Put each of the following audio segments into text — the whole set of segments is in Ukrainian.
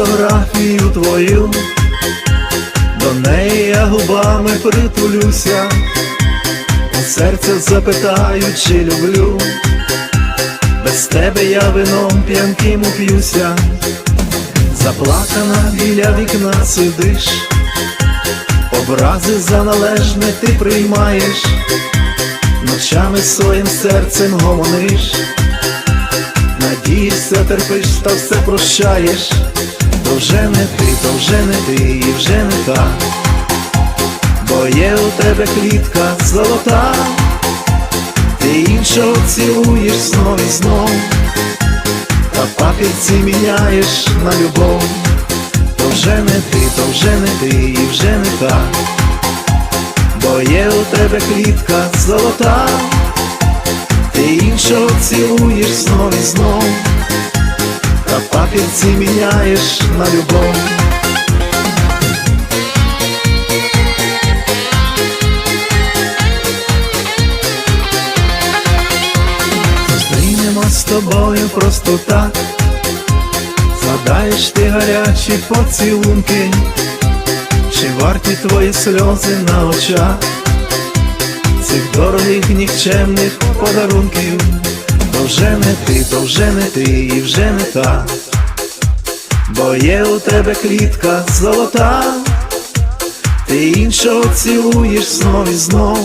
фотографію твою, до неї я губами притулюся, у серце запитаю, чи люблю, без тебе я вином п'янким уп'юся, заплакана біля вікна сидиш, образи за належне ти приймаєш, ночами своїм серцем гомониш. Надієшся, терпиш та все прощаєш, то вже не ти, то вже не ти і вже не та, бо є у тебе клітка золота, ти іншого цілуєш знов і знов, та папірці міняєш на любов, то вже не ти, то вже не ти і вже не та, бо є у тебе клітка золота ти іншого цілуєш знов і знов, папірці міняєш на любов. Зустрінемо з тобою просто так, згадаєш ти гарячі поцілунки, чи варті твої сльози на очах? Цих дорогих нікчемних подарунків, то вже не ти, то вже не ти і вже не та, бо є у тебе клітка золота, ти іншого цілуєш знов і знов,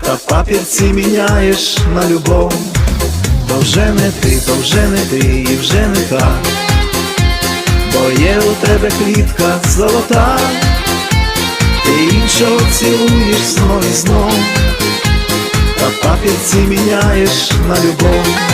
та папірці міняєш на любов, то вже не ти, то вже не ти і вже не та, бо є у тебе клітка золота ти іншого цілуєш знов і знов, та папірці міняєш на любов.